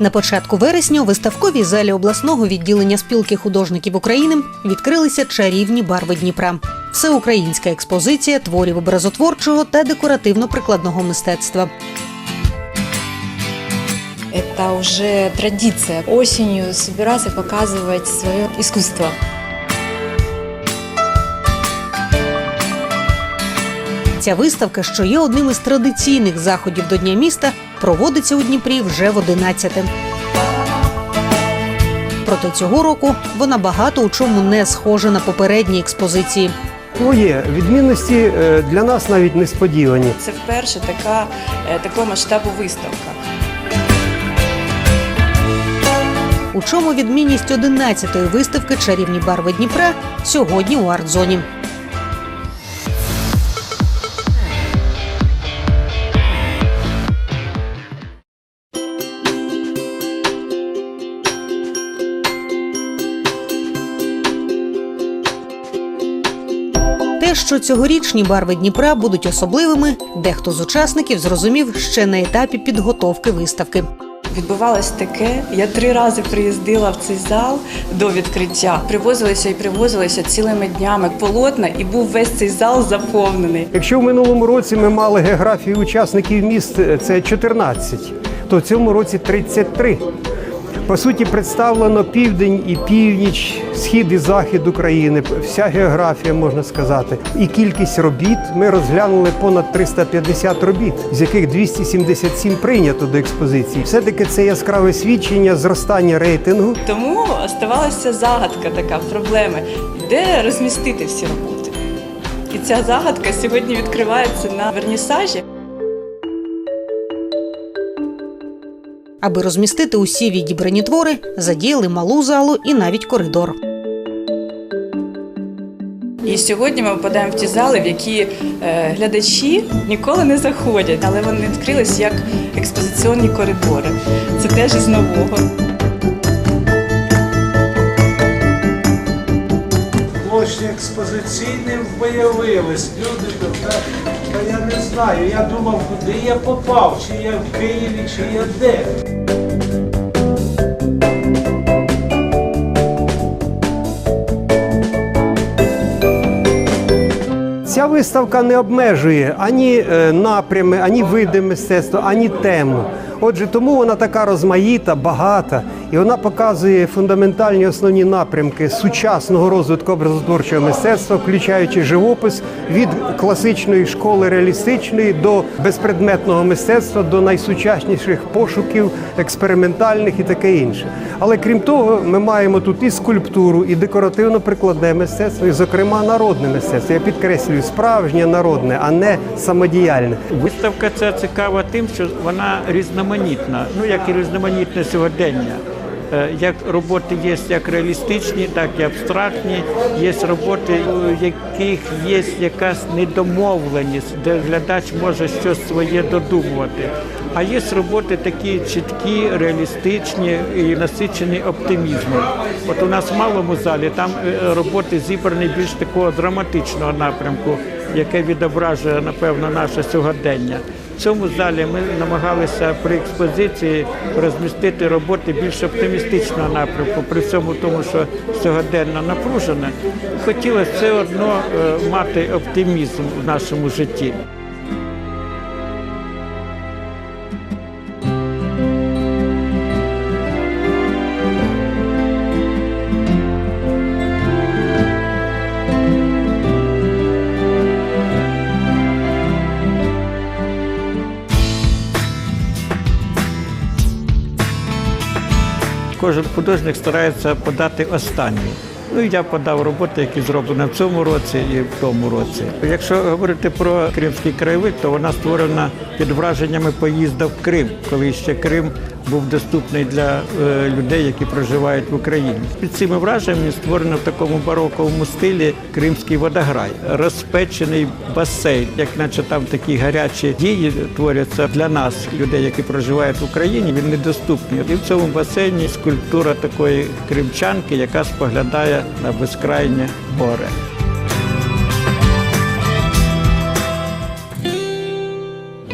На початку вересня у виставковій залі обласного відділення спілки художників України відкрилися чарівні барви Дніпра. Всеукраїнська експозиція творів образотворчого та декоративно-прикладного мистецтва. Это уже традиция осенью собираться показывать свое искусство. Ця виставка, що є одним із традиційних заходів до Дня міста, проводиться у Дніпрі вже в 11-те. Проте цього року вона багато у чому не схожа на попередні експозиції. Ну, є відмінності е, для нас навіть несподівані. Це вперше така, е, такого масштабу виставка. У чому відмінність 11-ї виставки Чарівні барви Дніпра сьогодні у арт-зоні. Те, що цьогорічні барви Дніпра будуть особливими, дехто з учасників зрозумів ще на етапі підготовки виставки. Відбувалось таке. Я три рази приїздила в цей зал до відкриття. Привозилися і привозилися цілими днями полотна, і був весь цей зал заповнений. Якщо в минулому році ми мали географію учасників міст це 14, то в цьому році 33. По суті, представлено південь і північ, схід і захід України, вся географія можна сказати. І кількість робіт ми розглянули понад 350 робіт, з яких 277 прийнято до експозиції. Все-таки це яскраве свідчення зростання рейтингу Тому оставалася загадка така проблеми, де розмістити всі роботи. І ця загадка сьогодні відкривається на вернісажі. Аби розмістити усі відібрані твори, задіяли малу залу і навіть коридор. І сьогодні ми попадаємо в ті зали, в які е, глядачі ніколи не заходять, але вони відкрились як експозиційні коридори. Це теж із нового. площі експозиційним виявились. Люди так, та я не знаю. Я думав, куди я попав, чи я в Києві, чи я де. Ця виставка не обмежує ані е, напрями, ані види мистецтва, ані тему. Отже, тому вона така розмаїта, багата, і вона показує фундаментальні основні напрямки сучасного розвитку образотворчого мистецтва, включаючи живопис від класичної школи реалістичної до безпредметного мистецтва, до найсучасніших пошуків, експериментальних і таке інше. Але крім того, ми маємо тут і скульптуру, і декоративно-прикладне мистецтво, і, зокрема, народне мистецтво. Я підкреслюю, справжнє народне, а не самодіяльне. Виставка ця цікава тим, що вона різноманітна, ну як і різноманітне сьогодення. Е, Як роботи є як реалістичні, так і абстрактні. Є роботи, у яких є якась недомовленість, де глядач може щось своє додумувати. А є роботи такі чіткі, реалістичні і насичені оптимізмом. От у нас в малому залі там е, роботи зібрані більш такого драматичного напрямку, яке відображує, напевно, наше сьогодення. В цьому залі ми намагалися при експозиції розмістити роботи більш оптимістичного напрямку, при всьому тому, що сьогоденно напружене. Хотілося все одно е, мати оптимізм в нашому житті. Кожен художник старається подати останній. Ну я подав роботи, які зроблені в цьому році і в тому році. Якщо говорити про кримський краєвид, то вона створена під враженнями поїзда в Крим, коли ще Крим був доступний для е, людей, які проживають в Україні. Під цими враженнями створено в такому бароковому стилі кримський водограй, розпечений басейн, як наче там такі гарячі дії творяться для нас, людей, які проживають в Україні. Він недоступний. І в цьому басейні скульптура такої кримчанки, яка споглядає на безкрайнє море.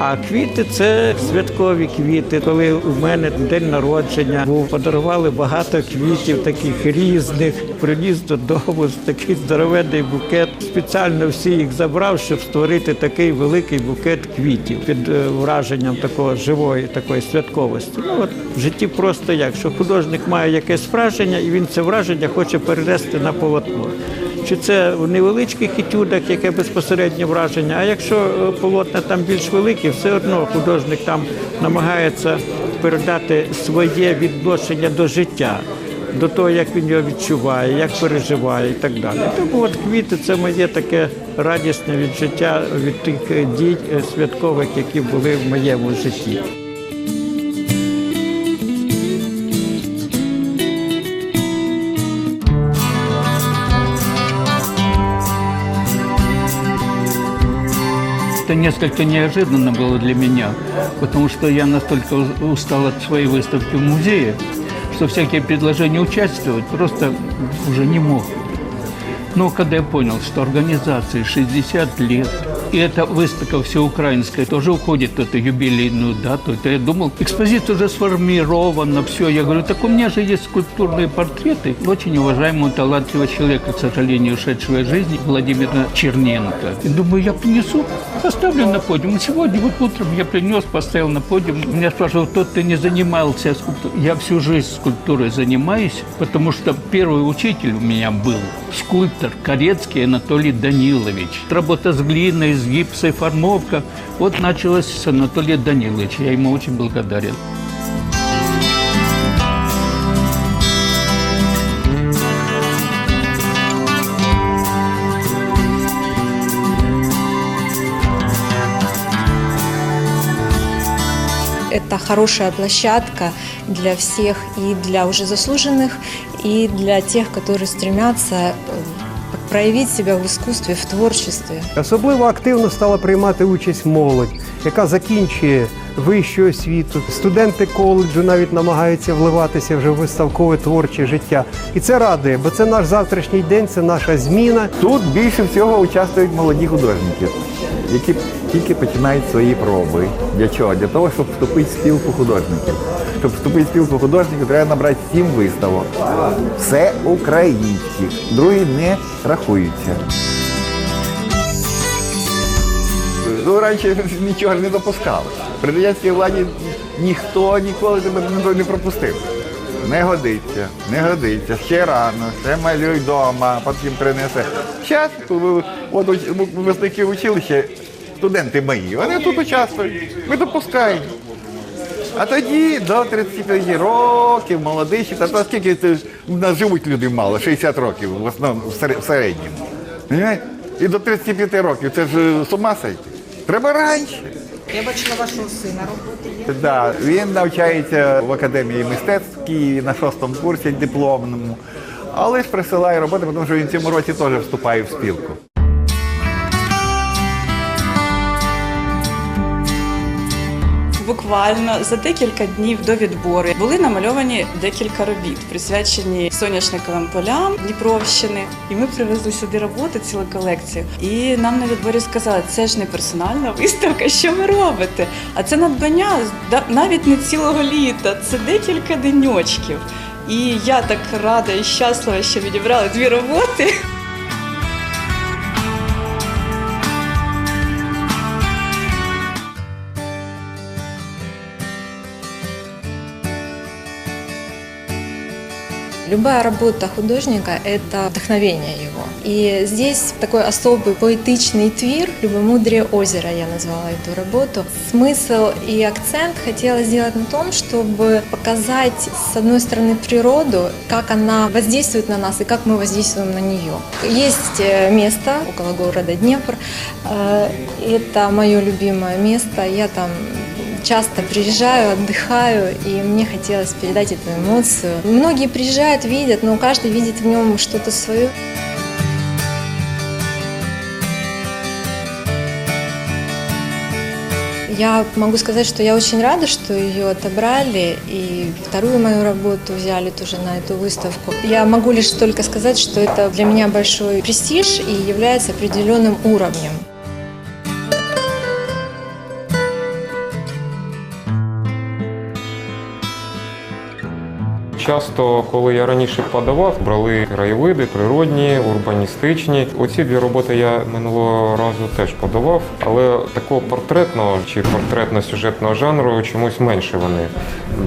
А квіти це святкові квіти. Коли у мене день народження був, подарували багато квітів, таких різних. Приніс додому такий здоровенний букет. Спеціально всі їх забрав, щоб створити такий великий букет квітів під е, враженням такого живої, такої святковості. Ну от в житті просто як, що художник має якесь враження, і він це враження хоче перенести на полотно. Чи це в невеличких етюдах, яке безпосереднє враження, а якщо е, полотна там більш великі, все одно художник там намагається передати своє відношення до життя, до того, як він його відчуває, як переживає і так далі. Тому от квіти це моє таке радісне відчуття від тих дій е, святкових, які були в моєму житті. Это несколько неожиданно было для меня, потому что я настолько у- устал от своей выставки в музее, что всякие предложения участвовать просто уже не мог. Но когда я понял, что организации 60 лет, и эта выставка всеукраинская тоже уходит в эту юбилейную дату, то я думал, экспозиция уже сформирована, все. Я говорю, так у меня же есть скульптурные портреты очень уважаемого, талантливого человека, к сожалению, ушедшего из жизни, Владимира Черненко. И думаю, я принесу, поставлю на подиум. Сегодня вот утром я принес, поставил на подиум. Меня спрашивают, тот ты не занимался скульптурой. Я всю жизнь скульптурой занимаюсь, потому что первый учитель у меня был скульптор Корецкий Анатолий Данилович. Работа с глиной, с гипсой, формовка. Вот началась с Анатолия Даниловича. Я ему очень благодарен. Это хорошая площадка для всех и для уже заслуженных, и для тех, которые стремятся э, себе в іскусстві, в творчості. Особливо активно стала приймати участь молодь, яка закінчує вищу освіту. Студенти коледжу навіть намагаються вливатися вже в виставкове творче життя. І це радує, бо це наш завтрашній день, це наша зміна. Тут більше всього участвують молоді художники, які тільки починають свої проби. Для чого? Для того, щоб вступити в спілку художників. Щоб вступити в спілку художників, треба набрати сім виставок. Все українських, другі не рахуються. Ну, раніше нічого ж не допускали. При радянській владі ніхто ніколи тебе не- пропустив. Не годиться, не годиться, ще рано, ще малюй вдома, потім принесе. Зараз, от уч- випускники училища, студенти мої, вони тут участвують, ми допускаємо. А тоді до 35 років, молодий, ще, та то скільки це, в нас живуть люди мало, 60 років в основному в середньому. Понимаєте? І до 35 років це ж е, з ума сойти. Треба раніше. Я бачила вашого сина роботи. Да, він навчається в академії мистецтв в Києві на шостому курсі дипломному, але ж присилає роботи, тому що він цьому році теж вступає в спілку. Буквально за декілька днів до відбору були намальовані декілька робіт, присвячені соняшниковим полям Дніпровщини. І ми привезли сюди роботи, цілу колекцію. І нам на відборі сказали, це ж не персональна виставка, що ви робите? А це надбання навіть не цілого літа, це декілька деньочків. І я так рада і щаслива, що відібрали дві роботи. Любая работа художника – это вдохновение его. И здесь такой особый поэтичный твир, «Любомудрие озера» я назвала эту работу. Смысл и акцент хотела сделать на том, чтобы показать, с одной стороны, природу, как она воздействует на нас и как мы воздействуем на нее. Есть э, место около города Днепр. Э, Это мое любимое место. Я там часто приезжаю, отдыхаю, и мне хотелось передать эту эмоцию. Многие приезжают, видят, но каждый видит в нем что-то свое. Я могу сказать, что я очень рада, что ее отобрали, и вторую мою работу взяли тоже на эту выставку. Я могу лишь только сказать, что это для меня большой престиж и является определенным уровнем. Часто, коли я раніше подавав, брали краєвиди, природні, урбаністичні. Оці дві роботи я минулого разу теж подавав, але такого портретного чи портретно-сюжетного жанру чомусь менше вони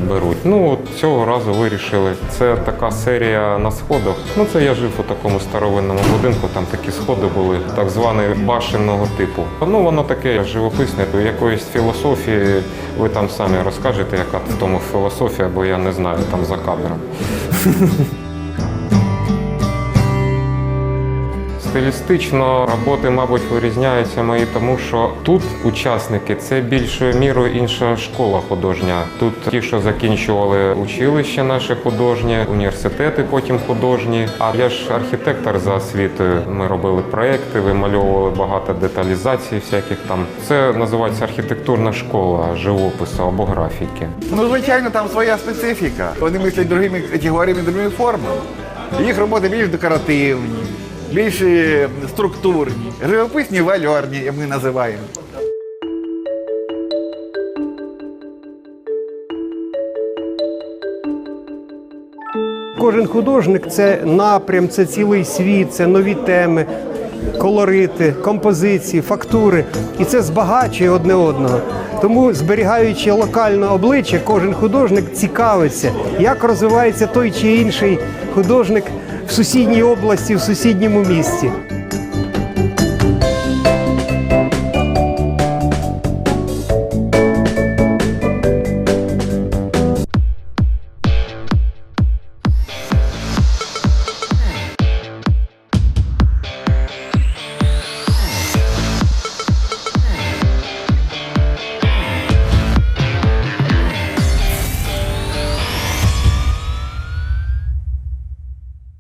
беруть. Ну от цього разу вирішили. Це така серія на сходах. Ну це я жив у такому старовинному будинку. Там такі сходи були, так званий башенного типу. Ну воно таке живописне, то якоїсь філософії ви там самі розкажете, яка в тому філософія, бо я не знаю там за кадром. Інстаграм. Стилістично роботи, мабуть, вирізняються мої, тому що тут учасники це більшою мірою інша школа художня. Тут ті, що закінчували училище наше художнє, університети потім художні. А я ж архітектор за освітою. Ми робили проекти, вимальовували багато деталізацій, всяких там. Це називається архітектурна школа живопису або графіки. Ну, звичайно, там своя специфіка. Вони мислять другими категоріями, другими формами. Їх роботи більш декоративні, більш структурні, живописні вальорні, як ми називаємо. Кожен художник це напрям, це цілий світ, це нові теми, колорити, композиції, фактури. І це збагачує одне одного. Тому, зберігаючи локальне обличчя, кожен художник цікавиться, як розвивається той чи інший художник в сусідній області, в сусідньому місті.